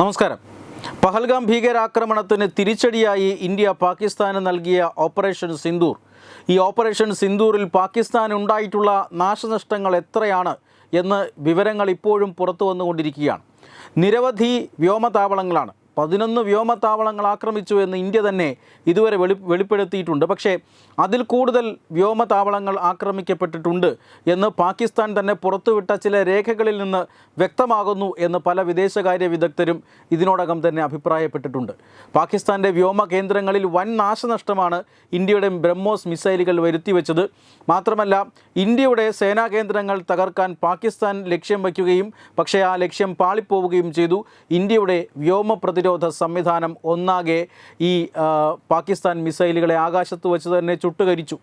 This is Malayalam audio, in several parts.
നമസ്കാരം. പഹൽഗാം ഭീകരാക്രമണത്തിന് തിരിച്ചടിയായി ഇന്ത്യ പാകിസ്ഥാന് നൽകിയ ഓപ്പറേഷൻ സിന്ദൂർ. ഈ ഓപ്പറേഷൻ സിന്ദൂറിൽ പാകിസ്ഥാൻ ഉണ്ടായിട്ടുള്ള നാശനഷ്ടങ്ങൾ എത്രയാണ് എന്ന് വിവരങ്ങൾ ഇപ്പോഴും പുറത്തു വന്നുകൊണ്ടിരിക്കുകയാണ് നിരവധി വ്യോമതാവളങ്ങളാണ് പതിനൊന്ന് വ്യോമതാവളങ്ങൾ ആക്രമിച്ചു എന്ന് ഇന്ത്യ തന്നെ ഇതുവരെ വെളി വെളിപ്പെടുത്തിയിട്ടുണ്ട്. പക്ഷേ അതിൽ കൂടുതൽ വ്യോമതാവളങ്ങൾ ആക്രമിക്കപ്പെട്ടിട്ടുണ്ട് എന്ന് പാകിസ്ഥാൻ തന്നെ പുറത്തുവിട്ട ചില രേഖകളിൽ നിന്ന് വ്യക്തമാകുന്നു എന്ന് പല വിദേശകാര്യ വിദഗ്ധരും ഇതിനോടകം തന്നെ അഭിപ്രായപ്പെട്ടിട്ടുണ്ട്. പാകിസ്ഥാന്റെ വ്യോമ കേന്ദ്രങ്ങളിൽ വൻ നാശനഷ്ടമാണ് ഇന്ത്യയുടെ ബ്രഹ്മോസ് മിസൈലുകൾ വരുത്തിവെച്ചത്. മാത്രമല്ല ഇന്ത്യയുടെ സേനാ കേന്ദ്രങ്ങൾ തകർക്കാൻ പാകിസ്ഥാൻ ലക്ഷ്യം വയ്ക്കുകയും പക്ഷേ ആ ലക്ഷ്യം പാളിപ്പോവുകയും ചെയ്തു. ഇന്ത്യയുടെ വ്യോമ പ്രതിരോധ സംവിധാനം ഒന്നാകെ ഈ പാകിസ്ഥാൻ മിസൈലുകളെ ആകാശത്ത് വെച്ച് തന്നെ ചുട്ടുകരിച്ചു.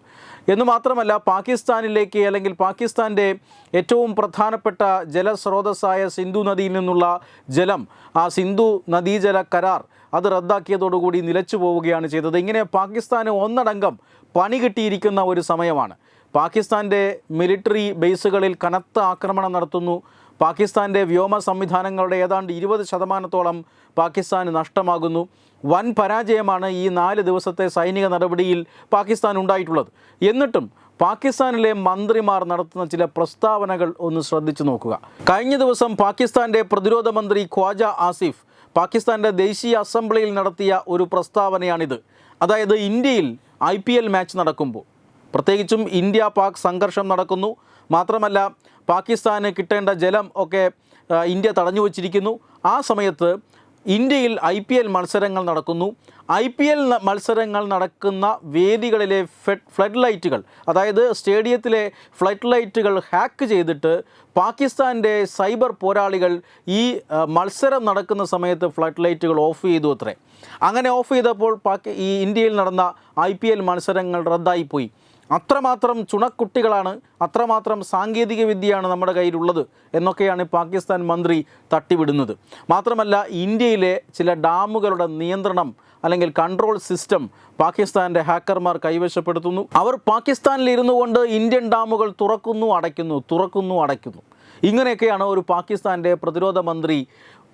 എന്ന് മാത്രമല്ല പാകിസ്ഥാനിലേക്ക് അല്ലെങ്കിൽ പാകിസ്ഥാന്റെ ഏറ്റവും പ്രധാനപ്പെട്ട ജലസ്രോതസ്സായ സിന്ധു നദിയിൽ നിന്നുള്ള ജലം ആ സിന്ധു നദീജല കരാർ അത് റദ്ദാക്കിയതോടുകൂടി നിലച്ചു പോവുകയാണ് ചെയ്തത്. ഇങ്ങനെ പാകിസ്ഥാന് ഒന്നടങ്കം പണി കിട്ടിയിരിക്കുന്ന ഒരു സമയമാണ്. പാകിസ്ഥാന്റെ മിലിറ്ററി ബേസുകളിൽ കനത്ത ആക്രമണം നടത്തുന്നു. പാകിസ്ഥാന്റെ വ്യോമ സംവിധാനങ്ങളുടെ ഏതാണ്ട് ഇരുപത് ശതമാനത്തോളം പാകിസ്ഥാന് നഷ്ടമാകുന്നു. വൻ പരാജയമാണ് ഈ നാല് ദിവസത്തെ സൈനിക നടപടിയിൽ പാകിസ്ഥാൻ ഉണ്ടായിട്ടുള്ളത്. എന്നിട്ടും പാകിസ്ഥാനിലെ മന്ത്രിമാർ നടത്തുന്ന ചില പ്രസ്താവനകൾ ഒന്ന് ശ്രദ്ധിച്ചു നോക്കുക. കഴിഞ്ഞ ദിവസം പാകിസ്ഥാന്റെ പ്രതിരോധ മന്ത്രി ഖ്വാജ ആസിഫ് പാകിസ്ഥാന്റെ ദേശീയ അസംബ്ലിയിൽ നടത്തിയ ഒരു പ്രസ്താവനയാണിത്. അതായത് ഇന്ത്യയിൽ ഐ മാച്ച് നടക്കുമ്പോൾ. പ്രത്യേകിച്ചും ഇന്ത്യ പാക് സംഘർഷം നടക്കുന്നു. മാത്രമല്ല പാകിസ്ഥാന് കിട്ടേണ്ട ജലം ഒക്കെ ഇന്ത്യ തടഞ്ഞു വച്ചിരിക്കുന്നു. ആ സമയത്ത് ഇന്ത്യയിൽ ഐ പി എൽ മത്സരങ്ങൾ നടക്കുന്നു. ഐ പി എൽ മത്സരങ്ങൾ നടക്കുന്ന വേദികളിലെ ഫ്ലഡ് ലൈറ്റുകൾ അതായത് സ്റ്റേഡിയത്തിലെ ഫ്ലഡ് ലൈറ്റുകൾ ഹാക്ക് ചെയ്തിട്ട് പാകിസ്ഥാന്റെ സൈബർ പോരാളികൾ ഈ മത്സരം നടക്കുന്ന സമയത്ത് ഫ്ലഡ് ലൈറ്റുകൾ ഓഫ് ചെയ്തു അത്രേ. അങ്ങനെ ഓഫ് ചെയ്തപ്പോൾ ഈ ഇന്ത്യയിൽ നടന്ന ഐ പി എൽ മത്സരങ്ങൾ റദ്ദായിപ്പോയി അത്രമാത്രം ചുണക്കുട്ടികളാണ് അത്രമാത്രം സാങ്കേതിക വിദ്യയാണ് നമ്മുടെ കയ്യിലുള്ളത് എന്നൊക്കെയാണ് പാകിസ്ഥാൻ മന്ത്രി തട്ടിവിടുന്നത്. മാത്രമല്ല ഇന്ത്യയിലെ ചില ഡാമുകളുടെ നിയന്ത്രണം അല്ലെങ്കിൽ കൺട്രോൾ സിസ്റ്റം പാകിസ്ഥാന്റെ ഹാക്കർമാർ കൈവശപ്പെടുത്തുന്നു. അവർ പാകിസ്ഥാനിൽ ഇരുന്നു കൊണ്ട് ഇന്ത്യൻ ഡാമുകൾ തുറക്കുന്നു അടയ്ക്കുന്നു തുറക്കുന്നു അടയ്ക്കുന്നു. ഇങ്ങനെയൊക്കെയാണ് ഒരു പാകിസ്ഥാന്റെ പ്രതിരോധ മന്ത്രി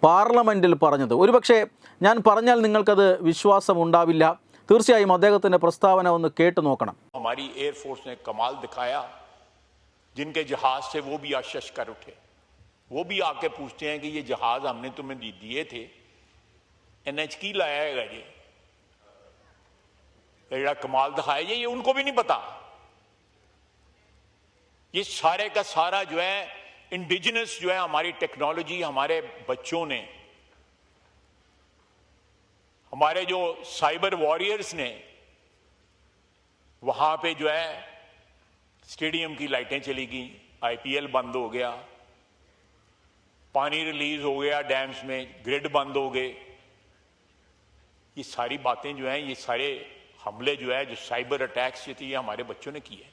പാർലമെന്റിൽ പറഞ്ഞത്. ഒരുപക്ഷെ ഞാൻ പറഞ്ഞാൽ നിങ്ങൾക്കത് വിശ്വാസമുണ്ടാവില്ല. തീർച്ചയായും അദ്ദേഹത്തിൻ്റെ പ്രസ്താവന ഒന്ന് കേട്ടു നോക്കണം हमारी एयरफोर्स ने कमाल दिखाया जिनके जहाज से वो भी आशश कर उठे वो भी आके पूछते हैं कि ये जहाज हमने तुम्हें दी- दिए थे एनएच की लाया है ये ये जेड़ा कमाल दिखाया ये ये उनको भी नहीं पता ये सारे का सारा जो है इंडिजिनस जो है हमारी टेक्नोलॉजी हमारे बच्चों ने हमारे जो साइबर वॉरियर्स ने वहां पे जो है स्टेडियम की लाइटें चली गई आईपीएल बंद हो गया पानी रिलीज हो गया डैम्स में ग्रिड बंद हो गए ये सारी बातें जो हैं ये सारे हमले जो है जो साइबर अटैक्स ये थी ये हमारे बच्चों ने किए हैं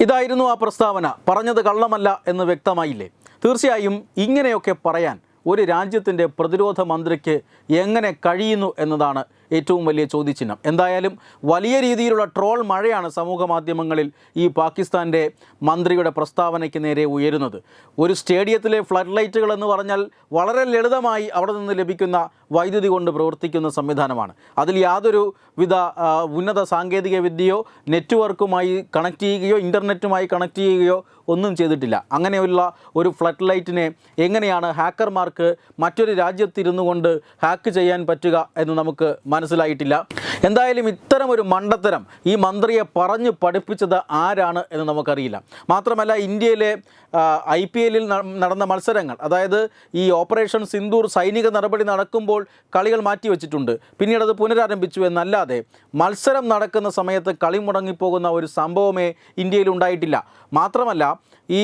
ഇതായിരുന്നു ആ പ്രസ്താവന പറഞ്ഞത് കള്ളമല്ല എന്ന് വ്യക്തമായില്ലേ തീർച്ചയായും ഇങ്ങനെയൊക്കെ പറയാൻ ഒരു രാജ്യത്തിന്റെ പ്രതിരോധ മന്ത്രിക്ക് എങ്ങനെ കഴിയുന്നു എന്നതാണ് ഏറ്റവും വലിയ ചോദ്യചിഹ്നം. എന്തായാലും വലിയ രീതിയിലുള്ള ട്രോൾ മഴയാണ് സമൂഹ മാധ്യമങ്ങളിൽ ഈ പാകിസ്ഥാന്റെ മന്ത്രിയുടെ പ്രസ്താവനയ്ക്ക് നേരെ ഉയരുന്നത്. ഒരു സ്റ്റേഡിയത്തിലെ ഫ്ലഡ് ലൈറ്റുകൾ എന്ന് പറഞ്ഞാൽ വളരെ ലളിതമായി അവിടെ നിന്ന് ലഭിക്കുന്ന വൈദ്യുതി കൊണ്ട് പ്രവർത്തിക്കുന്ന സംവിധാനമാണ്. അതിൽ യാതൊരു വിധ ഉന്നത സാങ്കേതിക വിദ്യയോ നെറ്റ്വർക്കുമായി കണക്ട് ചെയ്യുകയോ ഇന്റർനെറ്റുമായി കണക്ട് ചെയ്യുകയോ ഒന്നും ചെയ്തിട്ടില്ല. അങ്ങനെയുള്ള ഒരു ഫ്ലഡ് ലൈറ്റിനെ എങ്ങനെയാണ് ഹാക്കർമാർക്ക് മറ്റൊരു രാജ്യത്തിരുന്നു കൊണ്ട് ഹാക്ക് ചെയ്യാൻ പറ്റുക എന്ന് നമുക്ക് മനസ്സിലായിട്ടില്ല. എന്തായാലും ഇത്തരം ഒരു മണ്ടത്തരം ഈ മന്ത്രിയെ പറഞ്ഞു പഠിപ്പിച്ചത് ആരാണ് എന്ന് നമുക്കറിയില്ല. മാത്രമല്ല ഇന്ത്യയിലെ ഐ പി എല്ലിൽ നടന്ന മത്സരങ്ങൾ അതായത് ഈ ഓപ്പറേഷൻ സിന്ദൂർ സൈനിക നടപടി നടക്കുമ്പോൾ കളികൾ മാറ്റിവെച്ചിട്ടുണ്ട് പിന്നീട് അത് പുനരാരംഭിച്ചു എന്നല്ലാതെ മത്സരം നടക്കുന്ന സമയത്ത് കളി മുടങ്ങിപ്പോകുന്ന ഒരു സംഭവമേ ഇന്ത്യയിൽ ഉണ്ടായിട്ടില്ല. മാത്രമല്ല ഈ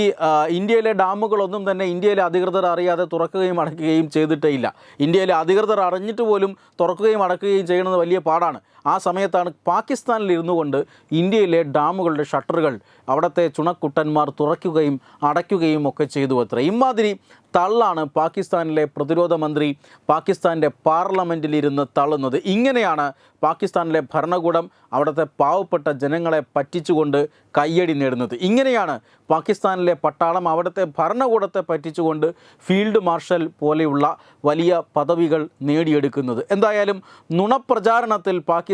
ഇന്ത്യയിലെ ഡാമുകളൊന്നും തന്നെ ഇന്ത്യയിലെ അധികൃതർ അറിയാതെ തുറക്കുകയും അടയ്ക്കുകയും ചെയ്തിട്ടേ ഇല്ല. ഇന്ത്യയിലെ അധികൃതർ അറിഞ്ഞിട്ട് പോലും തുറക്കുകയും അടക്കുകയും ചെയ്യുന്നത് വലിയ പാടാണ്. ആ സമയത്താണ് പാകിസ്ഥാനിൽ ഇരുന്നു കൊണ്ട് ഇന്ത്യയിലെ ഡാമുകളുടെ ഷട്ടറുകൾ അവിടുത്തെ ചുണക്കുട്ടന്മാർ തുറക്കുകയും അടയ്ക്കുകയും ഒക്കെ ചെയ്തു അത്ര. ഇമാതിരി തള്ളാണ് പാകിസ്ഥാനിലെ പ്രതിരോധ മന്ത്രി പാകിസ്ഥാന്റെ പാർലമെന്റിലിരുന്ന് തള്ളുന്നത്. ഇങ്ങനെയാണ് പാകിസ്ഥാനിലെ ഭരണകൂടം അവിടുത്തെ പാവപ്പെട്ട ജനങ്ങളെ പറ്റിച്ചുകൊണ്ട് കയ്യടി നേടുന്നത്. ഇങ്ങനെയാണ് പാകിസ്ഥാനിലെ പട്ടാളം അവിടുത്തെ ഭരണകൂടത്തെ പറ്റിച്ചുകൊണ്ട് ഫീൽഡ് മാർഷൽ പോലെയുള്ള വലിയ പദവികൾ നേടിയെടുക്കുന്നത്. എന്തായാലും നുണപ്രചാരണത്തിൽ പാകിസ്ഥാൻ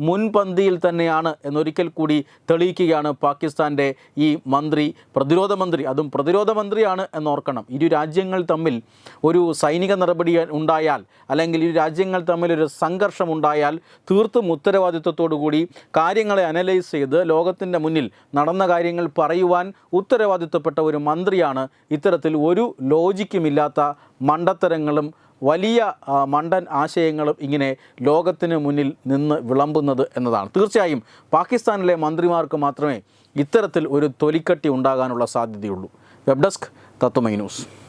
മുൻപന്തിയിൽ തന്നെയാണ് എന്നൊരിക്കൽ കൂടി തെളിയിക്കുകയാണ് പാകിസ്ഥാന്റെ ഈ മന്ത്രി പ്രതിരോധ മന്ത്രി. അതും പ്രതിരോധ മന്ത്രിയാണ് എന്നോർക്കണം. ഇരു രാജ്യങ്ങൾ തമ്മിൽ ഒരു സൈനിക നടപടി ഉണ്ടായാൽ അല്ലെങ്കിൽ ഇരു രാജ്യങ്ങൾ തമ്മിൽ ഒരു സംഘർഷം ഉണ്ടായാൽ തീർത്തും ഉത്തരവാദിത്വത്തോടു കൂടി കാര്യങ്ങളെ അനലൈസ് ചെയ്ത് ലോകത്തിന്റെ മുന്നിൽ നടന്ന കാര്യങ്ങൾ പറയുവാൻ ഉത്തരവാദിത്വപ്പെട്ട ഒരു മന്ത്രിയാണ്. ഇത്തരത്തിൽ ഒരു ലോജിക്കുമില്ലാത്ത മണ്ടത്തരങ്ങളും വലിയ മണ്ടൻ ആശയങ്ങളും ഇങ്ങനെ ലോകത്തിന് മുന്നിൽ നിന്ന് വിളമ്പുന്നത് എന്നതാണ്. തീർച്ചയായും പാകിസ്ഥാനിലെ മന്ത്രിമാർക്ക് മാത്രമേ ഇത്തരത്തിൽ ഒരു തൊലിക്കട്ടി ഉണ്ടാകാനുള്ള സാധ്യതയുള്ളൂ. Web desk Tatwamayi news.